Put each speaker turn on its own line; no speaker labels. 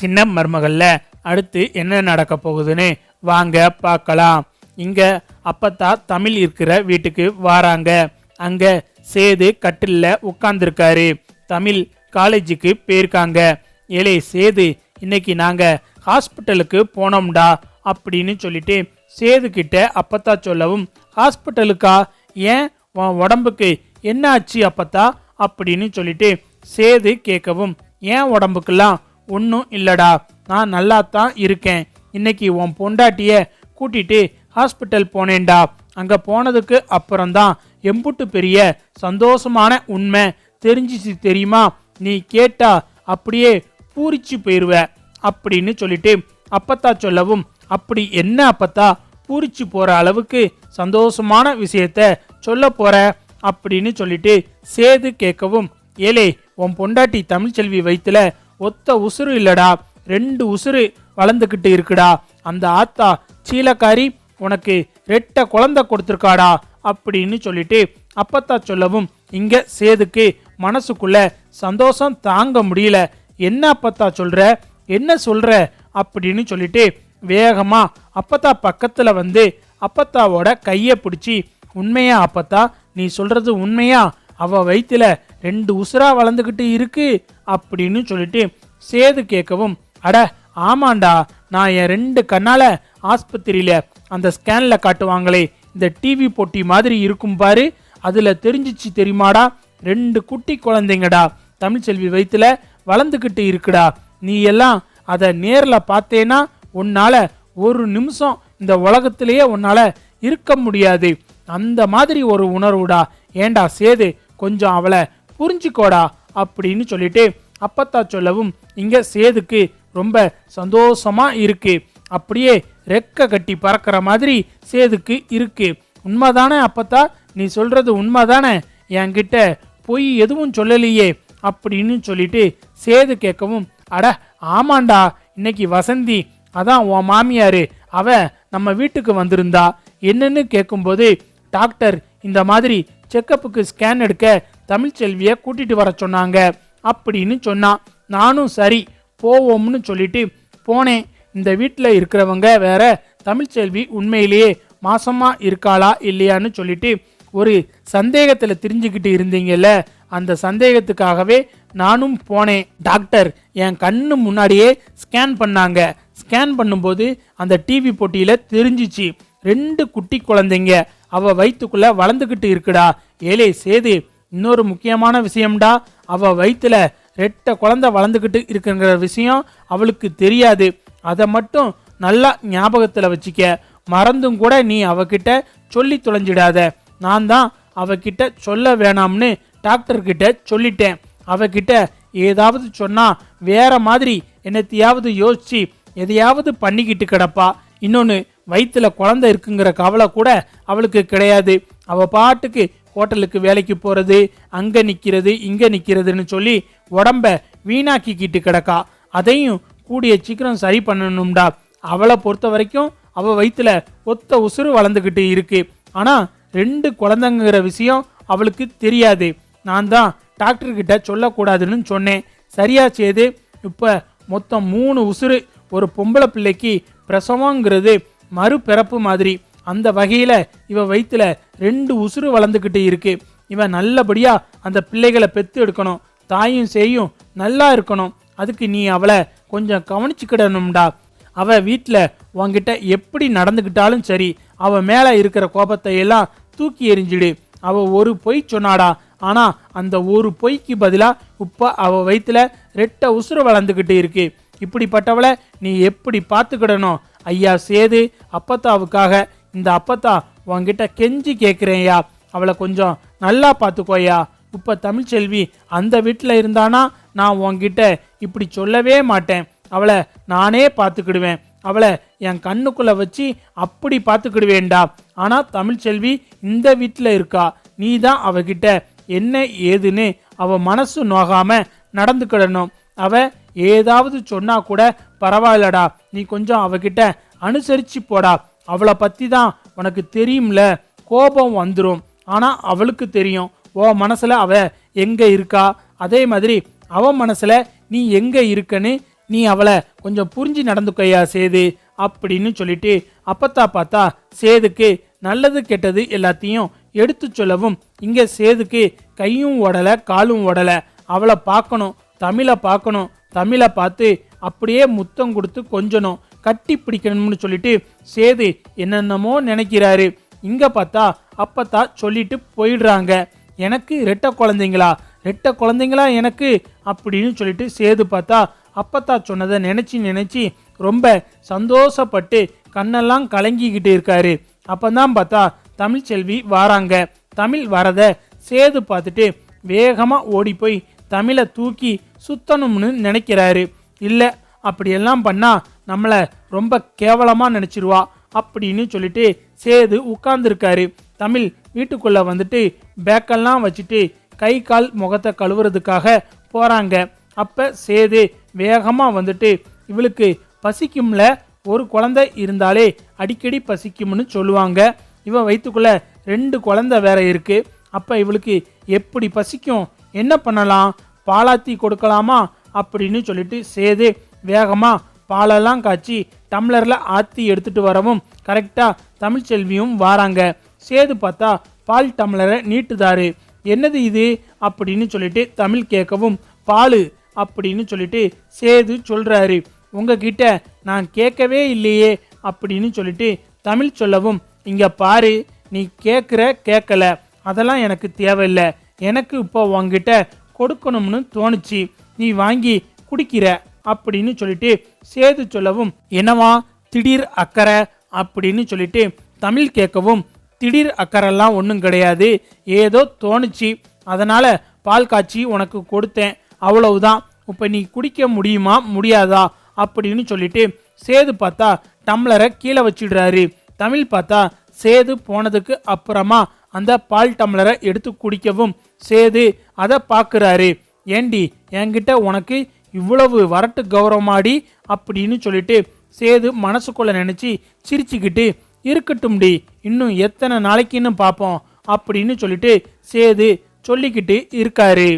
சின்ன மருமகளில் அடுத்து என்ன நடக்க போகுதுன்னு வாங்க பார்க்கலாம். இங்கே அப்பத்தா தமிழ் இருக்கிற வீட்டுக்கு வாராங்க. அங்கே சேது கட்டிலில் உட்காந்துருக்காரு தமிழ் காலேஜுக்கு போயிருக்காங்க. ஏலே சேது இன்னைக்கு நாங்கள் ஹாஸ்பிட்டலுக்கு போனோம்டா அப்படின்னு சொல்லிட்டு சேது கிட்ட அப்பத்தா சொல்லவும் ஹாஸ்பிட்டலுக்கா? ஏன்? உன் உடம்புக்கு என்ன ஆச்சு அப்பத்தா? அப்படின்னு சொல்லிட்டு சேது கேட்கவும் ஏன் உடம்புக்கெல்லாம் ஒன்றும் இல்லடா. நான் நல்லா தான் இருக்கேன். இன்னைக்கு உன் பொண்டாட்டிய கூட்டிட்டு ஹாஸ்பிட்டல் போனேன்டா. அங்கே போனதுக்கு அப்புறம்தான் எம்புட்டு பெரிய சந்தோஷமான உண்மை தெரிஞ்சிச்சு தெரியுமா? நீ கேட்டா அப்படியே பூரிச்சு போயிடுவ அப்படின்னு சொல்லிட்டு அப்பத்தா சொல்லவும் அப்படி என்ன அப்பத்தா? பூரிச்சு போகிற அளவுக்கு சந்தோஷமான விஷயத்த சொல்ல போகிற அப்படின்னு சொல்லிட்டு சேது கேட்கவும் ஏலே உன் பொண்டாட்டி தமிழ்ச்செல்வி வயிற்றுல ஒத்த உசுறு இல்லடா. ரெண்டு உசுறு வளர்ந்துக்கிட்டு இருக்குடா. அந்த ஆத்தா சீலக்காரி உனக்கு ரெட்ட குழந்தை கொடுத்துருக்காடா அப்படின்னு சொல்லிட்டு அப்பத்தா சொல்லவும் இங்க சேதுக்கு மனசுக்குள்ள சந்தோஷம் தாங்க முடியல. என்ன அப்பத்தா சொல்ற? என்ன சொல்ற? அப்படின்னு சொல்லிட்டு வேகமா அப்பத்தா பக்கத்துல வந்து அப்பத்தாவோட கையை பிடிச்சி உண்மையா அப்பத்தா? நீ சொல்றது உண்மையா? அவ வயிற்றுல ரெண்டு உசுரா வளர்ந்துக்கிட்டு இருக்கு அப்படின்னு சொல்லிட்டு சேது கேட்கவும் அட ஆமாண்டா நான் என் ரெண்டு கண்ணால ஆஸ்பத்திரியில அந்த ஸ்கேன்ல காட்டுவாங்களே இந்த டிவி போட்டி மாதிரி இருக்கும் பாரு. அதுல தெரிஞ்சிச்சு தெரியுமாடா ரெண்டு குட்டி குழந்தைங்கடா தமிழ்ச்செல்வி வயிற்றுல வளர்ந்துக்கிட்டு இருக்குடா. நீ எல்லாம் அதை நேரில் பார்த்தேன்னா உன்னால ஒரு நிமிஷம் இந்த உலகத்திலேயே உன்னால இருக்க முடியாது. அந்த மாதிரி ஒரு உணர்வுடா. ஏண்டா சேது கொஞ்சம் அவளை புரிஞ்சுக்கோடா அப்படின்னு சொல்லிட்டு அப்பத்தா சொல்லவும் இங்கே சேதுக்கு ரொம்ப சந்தோஷமாக இருக்கு. அப்படியே ரெக்க கட்டி பறக்கிற மாதிரி சேதுக்கு இருக்கு. உண்மைதானே அப்பத்தா? நீ சொல்றது உண்மைதானே? என்கிட்ட பொய் எதுவும் சொல்லலையே. அப்படின்னு சொல்லிட்டு சேது கேட்கவும் அட ஆமாண்டா. இன்னைக்கு வசந்தி. அதான் உன் மாமியார். அவ நம்ம வீட்டுக்கு வந்திருந்தா. என்னன்னு கேட்கும்போது டாக்டர் இந்த மாதிரி செக்கப்புக்கு ஸ்கேன் எடுக்க தமிழ்ச்செல்வியை கூட்டிட்டு வர சொன்னாங்க. அப்படின்னு சொன்னான் நானும் சரி போவோம்னு சொல்லிட்டு போனேன். இந்த வீட்டில் இருக்கிறவங்க வேற தமிழ்ச்செல்வி உண்மையிலேயே மாசமாக இருக்காளா இல்லையான்னு சொல்லிட்டு ஒரு சந்தேகத்தில் தெரிஞ்சுக்கிட்டு இருந்தீங்கல்ல அந்த சந்தேகத்துக்காகவே நானும் போனேன். டாக்டர் என் கண்ணு முன்னாடியே ஸ்கேன் பண்ணாங்க. ஸ்கேன் பண்ணும்போது அந்த டிவி போட்டியில் தெரிஞ்சிச்சு ரெண்டு குட்டி குழந்தைங்க. அவள் வயிற்றுக்குள்ளே வளர்ந்துக்கிட்டு இருக்குடா. ஏலே சேது இன்னொரு முக்கியமான விஷயம்டா அவள் வயிற்றுல ரெட்ட குழந்தை வளர்ந்துக்கிட்டு இருக்குங்கிற விஷயம் அவளுக்கு தெரியாது. அதை மட்டும் நல்லா ஞாபகத்தில் வச்சுக்க. மறந்தும் கூட நீ அவகிட்ட சொல்லி தொலைஞ்சிடாத. நான் தான் அவகிட்ட சொல்ல வேணாம்னு டாக்டர்கிட்ட சொல்லிட்டேன். அவகிட்ட ஏதாவது சொன்னால் வேற மாதிரி என்னத்தையாவது யோசிச்சு எதையாவது பண்ணிக்கிட்டு கிடப்பா. இன்னொன்று வயிற்றுல குழந்தை இருக்குங்கிற கவலை கூட அவளுக்கு கிடையாது. அவள் பாட்டுக்கு ஹோட்டலுக்கு வேலைக்கு போகிறது அங்கே நிற்கிறது இங்கே நிற்கிறதுன்னு சொல்லி உடம்ப வீணாக்கிக்கிட்டு கிடக்கா. அதையும் கூடிய சீக்கிரம் சரி பண்ணணும்டா. அவளை பொறுத்த வரைக்கும் அவள் வயிற்றுல ஒத்த உசுறு வளர்ந்துக்கிட்டு இருக்கு. ஆனால் ரெண்டு குழந்தைங்கிற விஷயம் அவளுக்கு தெரியாது. நான் தான் டாக்டர்கிட்ட சொல்லக்கூடாதுன்னு சொன்னேன். சரியாக செய்து இப்போ மொத்தம் மூணு உசுறு ஒரு பொம்பளை பிள்ளைக்கு பிரசவங்கிறது மறுபிறப்பு மாதிரி. அந்த வகையில் இவன் வயிற்றுல ரெண்டு உசுறு வளர்ந்துக்கிட்டு இருக்கு. இவன் நல்லபடியாக அந்த பிள்ளைகளை பெற்று எடுக்கணும். தாயும் சேயும் நல்லா இருக்கணும். அதுக்கு நீ அவளை கொஞ்சம் கவனிச்சுக்கிடணும்டா. அவள் வீட்டில் உங்ககிட்ட எப்படி நடந்துக்கிட்டாலும் சரி அவள் மேலே இருக்கிற கோபத்தை எல்லாம் தூக்கி எறிஞ்சிடு. அவள் ஒரு பொய் சொன்னாடா. ஆனால் அந்த ஒரு பொய்க்கு பதிலாக இப்போ அவள் வயிற்றுல ரெட்ட உசுறு வளர்ந்துக்கிட்டு இருக்கு. இப்படிப்பட்டவளை நீ எப்படி பார்த்துக்கிடணும்? ஐயா சேது அப்பத்தாவுக்காக இந்த அப்பத்தா உங்ககிட்ட கெஞ்சி கேட்குறேன்யா அவளை கொஞ்சம் நல்லா பார்த்துக்கோயா இப்போ தமிழ்ச்செல்வி அந்த வீட்டில் இருந்தானா? நான் உன்கிட்ட இப்படி சொல்லவே மாட்டேன். அவளை நானே பார்த்துக்கிடுவேன் அவளை என் கண்ணுக்குள்ள வச்சு அப்படி பார்த்துக்கிடுவேன்டா ஆனால் தமிழ்ச்செல்வி இந்த வீட்டில் இருக்கா. நீ தான் அவகிட்ட என்ன ஏதுன்னு அவ மனசு நோகாமல் நடந்துக்கிடணும். அவ ஏதாவது சொன்னா கூட பரவாயில்லடா. நீ கொஞ்சம் அவகிட்ட அனுசரிச்சு போடா. அவளை பற்றி தான் உனக்கு தெரியும்ல கோபம் வந்துடும் ஆனால் அவளுக்கு தெரியும் ஓ மனசில் அவ எங்கே இருக்கா? அதே மாதிரி அவன் மனசில் நீ எங்கே இருக்கன்னு நீ அவளை கொஞ்சம் புரிஞ்சு நடந்துக்கையா சேது அப்படின்னு சொல்லிட்டு அப்பத்தா பார்த்தா சேதுக்கு நல்லது கெட்டது எல்லாத்தையும் எடுத்து சொல்லவும் இங்கே சேதுக்கு கையும் ஓடலை காலும் ஓடல. அவளை பார்க்கணும் தமிழை பார்க்கணும் தமிழை பார்த்து அப்படியே முத்தம் கொடுத்து கொஞ்சணும். கட்டி பிடிக்கணும்னு சொல்லிட்டு சேது என்னென்னமோ நினைக்கிறாரு. இங்கே பார்த்தா அப்பத்தா சொல்லிட்டு போயிடுறாங்க. எனக்கு ரெட்ட குழந்தைங்களா? ரெட்ட குழந்தைங்களா எனக்கு? அப்படின்னு சொல்லிட்டு சேது பார்த்தா அப்பத்தா சொன்னதை நினச்சி நினச்சி ரொம்ப சந்தோஷப்பட்டு கண்ணெல்லாம் கலங்கிக்கிட்டு இருக்காரு. அப்போதான் பார்த்தா தமிழ்ச்செல்வி வாராங்க. தமிழ் வரத சேது பார்த்துட்டு வேகமாக ஓடி போய் தமிழை தூக்கி சுத்தணும்னு நினைக்கிறாரு. இல்லை அப்படியெல்லாம் பண்ணா நம்மளை ரொம்ப கேவலமா நினைச்சிருவா அப்படின்னு சொல்லிட்டு சேது உட்கார்ந்துருக்காரு. தமிழ் வீட்டுக்குள்ள வந்துட்டு பேக்கெல்லாம் வச்சுட்டு கை கால் முகத்தை கழுவுறதுக்காக போறாங்க. அப்ப சேது வேகமா வந்துட்டு இவளுக்கு பசிக்கும்ல? ஒரு குழந்தை இருந்தாலே அடிக்கடி பசிக்கும்னு சொல்லுவாங்க. இவ வயிற்றுக்குள்ள ரெண்டு குழந்தை வேற இருக்கு. அப்ப இவளுக்கு எப்படி பசிக்கும்? என்ன பண்ணலாம்? பாலாத்தி கொடுக்கலாமா? அப்படின்னு சொல்லிட்டு சேது வேகமாக பாலெல்லாம் காய்ச்சி டம்ளரில் ஆற்றி எடுத்துகிட்டு வரவும் கரெக்டாக தமிழ்ச்செல்வியும் வாராங்க. சேது பார்த்தா பால் டம்ளரை நீட்டுதாரு. என்னது இது? அப்படின்னு சொல்லிட்டு தமிழ் கேட்கவும் பால் அப்படின்னு சொல்லிட்டு சேது சொல்கிறாரு உங்ககிட்ட நான் கேட்கவே இல்லையே அப்படின்னு சொல்லிட்டு தமிழ் சொல்லவும் இங்கே பாரு நீ கேட்குற கேட்கல. அதெல்லாம் எனக்கு தேவையில்லை. எனக்கு இப்போ உங்ககிட்ட கொடுக்கணும்னு தோணுச்சு. நீ வாங்கி குடிக்கிற. அப்படின்னு சொல்லிட்டு சேது சொல்லவும் என்னவா? திடீர் அக்கறை? அப்படின்னு சொல்லிட்டு தமிழ் கேட்கவும் திடீர் அக்கறைலாம் ஒன்றும் கிடையாது. ஏதோ தோணுச்சு. அதனால் பால் காய்ச்சி உனக்கு கொடுத்தேன். அவ்வளவுதான். இப்போ நீ குடிக்க முடியுமா? முடியாதா? அப்படின்னு சொல்லிட்டு சேது பார்த்தா டம்ளரை கீழே வச்சிடுறாரு. தமிழ் பார்த்தா சேது போனதுக்கு அப்புறமா அந்த பால் டம்ளரை எடுத்து குடிக்கவும். சேது அதை பார்க்குறாரு ஏண்டி என்கிட்ட உனக்கு இவ்வளவு வரட்டு கௌரவமாடி அப்படின்னு சொல்லிட்டு சேது மனசுக்குள்ள நினைச்சு சிரிச்சுக்கிட்டு இருக்கட்டும்டி இன்னும் எத்தனை நாளைக்குன்னு பார்ப்போம் அப்படின்னு சொல்லிட்டு சேது சொல்லிக்கிட்டு இருக்காரு.